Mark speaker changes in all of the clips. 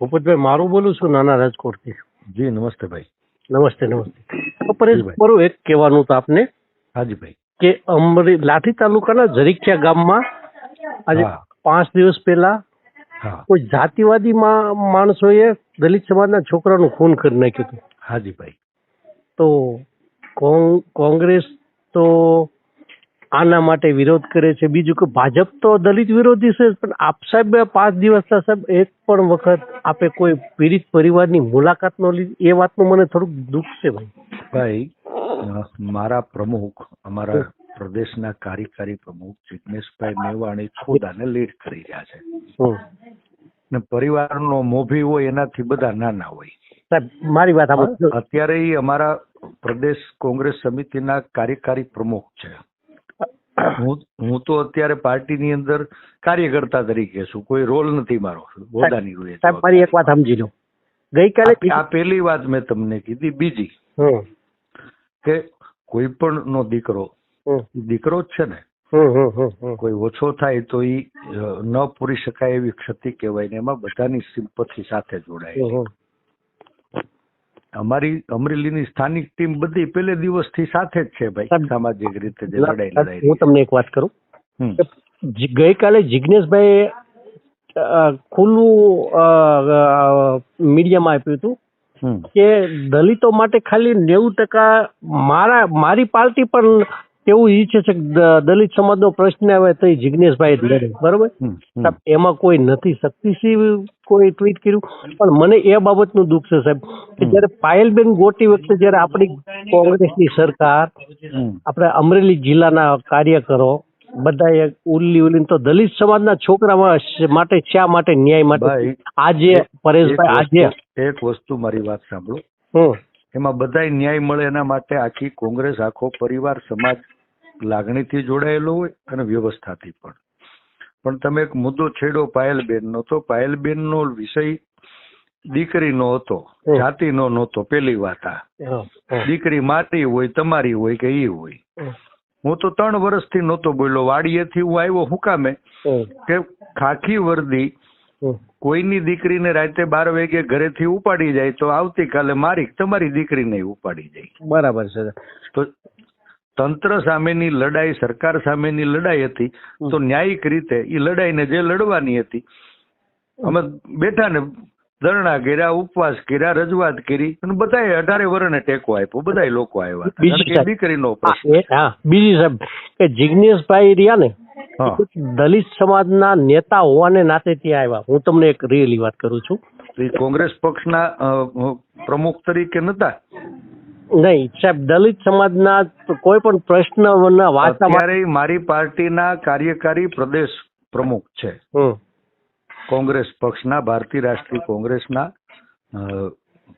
Speaker 1: ભૂપતભાઈ મારું બોલું છું નાના રાજકોટથી.
Speaker 2: જી નમસ્તે ભાઈ.
Speaker 1: નમસ્તે નમસ્તે. પરેશ મારું એક કહેવાનું તો આપને
Speaker 2: હાજી ભાઈ.
Speaker 1: કે અમરી લાઠી તાલુકાના જરીખિયા ગામમાં આજે પાંચ દિવસ પહેલા કોઈ જાતિવાદી માણસોએ દલિત સમાજના છોકરાનું ખૂન કરી નાખ્યું હતું.
Speaker 2: હાજી ભાઈ.
Speaker 1: તો કોંગ- કોંગ્રેસ તો આના માટે વિરોધ કરે છે. બીજું કે ભાજપ તો દલિત વિરોધી છે પણ આપ સાહેબ પાંચ દિવસના સાહેબ એક પણ વખત આપે કોઈ પીડિત પરિવારની મુલાકાત નો લીધી. એ વાતનું મને થોડુંક દુઃખ છે ભાઈ.
Speaker 2: ભાઈ મારા પ્રમુખ અમારા પ્રદેશના કાર્યકારી પ્રમુખ જિગ્નેશભાઈ મેવાણી ખુદાને લીડ કરી રહ્યા છે. ને પરિવારનો મોભી હોય એનાથી બધા નાના હોય.
Speaker 1: સાહેબ મારી વાત
Speaker 2: અત્યારે અમારા પ્રદેશ કોંગ્રેસ સમિતિના કાર્યકારી પ્રમુખ છે. હું હું તો અત્યારે પાર્ટીની અંદર કાર્યકર્તા તરીકે છું. કોઈ રોલ નથી મારો. હોદાની હોય
Speaker 1: સાહેબ મારી એક વાત સમજી લો. ગઈકાલે
Speaker 2: આ- પહેલી વાત મેં તમને કીધી. બીજી કે કોઈ પણ નો દીકરો દીકરો જ છે ને. કોઈ ઓછો થાય તો ઈ ન પૂરી શકાય એવી ક્ષતિ કહેવાય ને એમાં બધાની સિમ્પથી સાથે જોડાય. અમારી અમરેલીની સ્થાનિક ટીમ બધી પહેલે દિવસથી સાથે જ છે ભાઈ સામાજિક રીતે જે લડાઈ
Speaker 1: હું તમને એક વાત કરું. ગઈકાલે જિજ્ઞેશભાઈ ખુલ્લું મીડિયામાં આપ્યું હતું કે દલિતો માટે ખાલી નેવું ટકા મારા મારી પાર્ટી પણ એવું ઈચ્છે છે કે દલિત સમાજનો પ્રશ્ન આવે તો જિજ્ઞેશભાઈ જ લડે. બરોબર? એમાં કોઈ નથી શક્તિસિંહ કોઈ ટ્વીટ કર્યું. પણ મને એ બાબતનું દુઃખ છે સાહેબ કે જયારે પાયલબેન ગોટી વખતે જયારે આપણી કોંગ્રેસની સરકાર આપણે અમરેલી જિલ્લાના કાર્યકરો બધા ઉલ્લી ઉલ્લી તો દલિત સમાજના છોકરા માટે શા માટે ન્યાય માટે આજે પરેશભાઈ આજે
Speaker 2: એક વસ્તુ મારી વાત સાંભળો.
Speaker 1: હમ.
Speaker 2: એમાં બધા ન્યાય મળે એના માટે આખી કોંગ્રેસ આખો પરિવાર સમાજ લાગણીથી જોડાયેલો હોય અને વ્યવસ્થાથી પણ. પણ તમે એક મુદ્દો છેડો પાયલબેનનો તો પાયલબેનનો વિષય દીકરીનો હતો
Speaker 1: હમ.
Speaker 2: જાતિનો નહોતો પેલી વાત આ. દીકરી મારી હોય તમારી હોય કે ઈ હોય. હું તો ત્રણ વર્ષથી નહોતો બોલ્યો વાડીએથી હું આવ્યો હું કામે? કે ખાખી વર્દી. કોઈની દીકરીને રાતે બાર વાગે ઘરેથી ઉપાડી જાય તો આવતીકાલે મારી તમારી દીકરીને ઉપાડી જાય.
Speaker 1: બરાબર છે.
Speaker 2: તો તંત્ર સામેની લડાઈ સરકાર સામેની લડાઈ હતી તો ન્યાયિક રીતે એ લડાઈને જે લડવાની હતી અમે બેઠા ને ધરણા કર્યા ઉપવાસ કર્યા રજૂઆત કરી અને બધાએ અઢારે વર્ણે ટેકો આપ્યો બધાય લોકો આવ્યા. દીકરીનો
Speaker 1: બીજી સાહેબ કે જિજ્ઞેશભાઈ રહ્યા ને દલિત સમાજના નેતા હોવાને નાતે ત્યાં આવ્યા. હું તમને એક રિયલી વાત કરું છું.
Speaker 2: કોંગ્રેસ પક્ષના પ્રમુખ તરીકે નતા?
Speaker 1: નહીં સાહેબ દલિત સમાજના કોઈ પણ પ્રશ્ન
Speaker 2: અત્યારે મારી પાર્ટીના કાર્યકારી પ્રદેશ પ્રમુખ છે. કોંગ્રેસ પક્ષના ભારતીય રાષ્ટ્રીય કોંગ્રેસના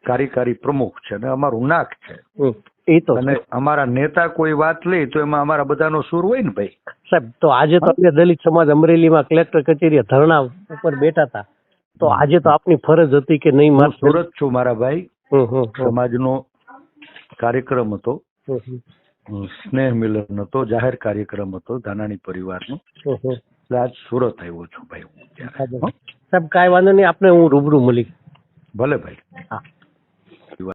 Speaker 2: કાર્યકારી પ્રમુખ છે અને અમારું નાક છે.
Speaker 1: એ તો
Speaker 2: અને અમારા નેતા કોઈ વાત લે તો એમાં અમારા બધાનો સુર હોય ને ભાઈ.
Speaker 1: સાહેબ તો આજે તો આપણે દલિત સમાજ અમરેલીમાં કલેક્ટર કચેરીએ ધરણા ઉપર બેઠા હતા. તો આજે તો આપની ફરજ હતી કે નહીં મારે
Speaker 2: સુરત છું મારા ભાઈ. સમાજનો કાર્યક્રમ હતો સ્નેહ મિલન હતો જાહેર કાર્યક્રમ હતો ધાનાણી પરિવારનો.
Speaker 1: નો.
Speaker 2: એટલે આજ સુરત આવ્યો છું ભાઈ હું?
Speaker 1: સાહેબ કાંઈ વાંધો નહીં આપણે હું રૂબરૂ મળી.
Speaker 2: ભલે ભાઈ.
Speaker 1: હા.